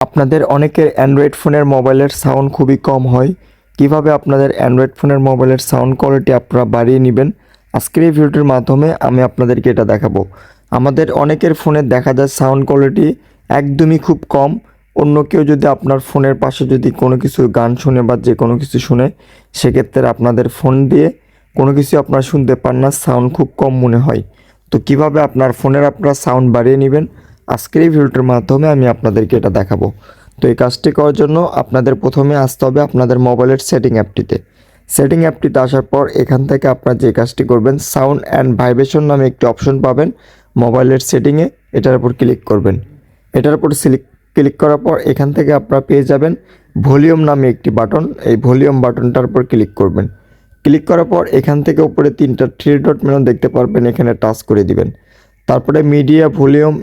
আপনাদের অনেকের অ্যান্ড্রয়েড ফোনের মোবাইলের সাউন্ড খুবই কম হয়। কীভাবে আপনাদের অ্যান্ড্রয়েড ফোনের মোবাইলের সাউন্ড কোয়ালিটি আপনারা বাড়িয়ে নেবেন? আজকের এই ভিডিওটির মাধ্যমে আমি আপনাদেরকে এটা দেখাবো। আমাদের অনেকের ফোনে দেখা যায় সাউন্ড কোয়ালিটি একদমই খুব কম। অন্য কেউ যদি আপনার ফোনের পাশে যদি কোনো কিছু গান শুনে বা যে কোনো কিছু শুনে, সেক্ষেত্রে আপনাদের ফোন দিয়ে কোনো কিছু আপনারা শুনতে পান না সাউন্ড খুব কম মনে হয়। তো কীভাবে আপনার ফোনের আপনারা সাউন্ড বাড়িয়ে নেবেন? আজকের এই ভিডিওটির মাধ্যমে আমি আপনাদেরকে এটা দেখাবো। তো এই কাজটি করার জন্য আপনাদের প্রথমে আসতে হবে আপনাদের মোবাইলের সেটিং অ্যাপটিতে। সেটিং অ্যাপটিতে আসার পর এখান থেকে আপনারা যে কাজটি করবেন, সাউন্ড অ্যান্ড ভাইব্রেশন নামে একটি অপশন পাবেন মোবাইলের সেটিংয়ে এটার উপর ক্লিক করবেন। এটার উপর সিলিক ক্লিক করার পর এখান থেকে আপনারা পেয়ে যাবেন ভলিউম নামে একটি বাটন। এই ভলিউম বাটনটার উপর ক্লিক করবেন। ক্লিক করার পর এখান থেকে উপরে তিনটা থ্রি ডট মেনু দেখতে পারবেন, এখানে টাচ করে দিবেন। তারপরে মিডিয়া ভলিউম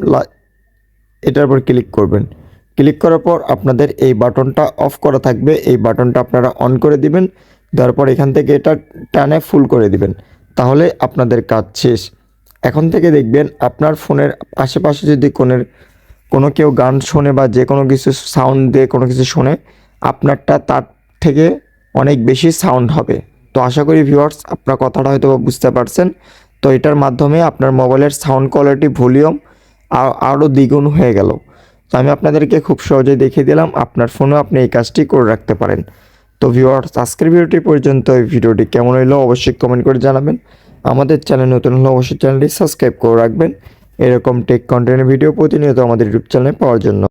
এটার উপর ক্লিক করবেন। ক্লিক করার পর আপনাদের এই বাটনটা অফ করা থাকবে। এই বাটনটা আপনারা অন করে দিবেন। দেওয়ার পর এখান থেকে এটা টানে ফুল করে দিবেন। তাহলে আপনাদের কাজ শেষ। এখন থেকে দেখবেন আপনার ফোনের আশেপাশে যদি কোনের, কোনো কেউ গান শোনে বা যে কোনো কিছু সাউন্ড দিয়ে কোনো কিছু শোনে, আপনারটা তার থেকে অনেক বেশি সাউন্ড হবে। তো আশা করি ভিউয়ার্স আপনার কথাটা হয়তো বুঝতে পারছেন। তো এটার মাধ্যমে আপনার মোবাইলের সাউন্ড কোয়ালিটি ভলিউম আরও দ্বিগুণ হয়ে গেল। তো আমি আপনাদেরকে খুব সহজেই দেখিয়ে দিলাম, আপনার ফোনেও আপনি এই কাজটি করে রাখতে পারেন। তো ভিউয়ার্স আজকের ভিডিওটি পর্যন্ত এই ভিডিওটি কেমন হইল অবশ্যই কমেন্ট করে জানাবেন। আমাদের চ্যানেল নতুন হলে অবশ্যই চ্যানেলটি সাবস্ক্রাইব করে রাখবেন। এরকম টেক কন্টেন্টের ভিডিও প্রতিনিয়ত আমাদের ইউটিউব চ্যানেলে পাওয়ার জন্য।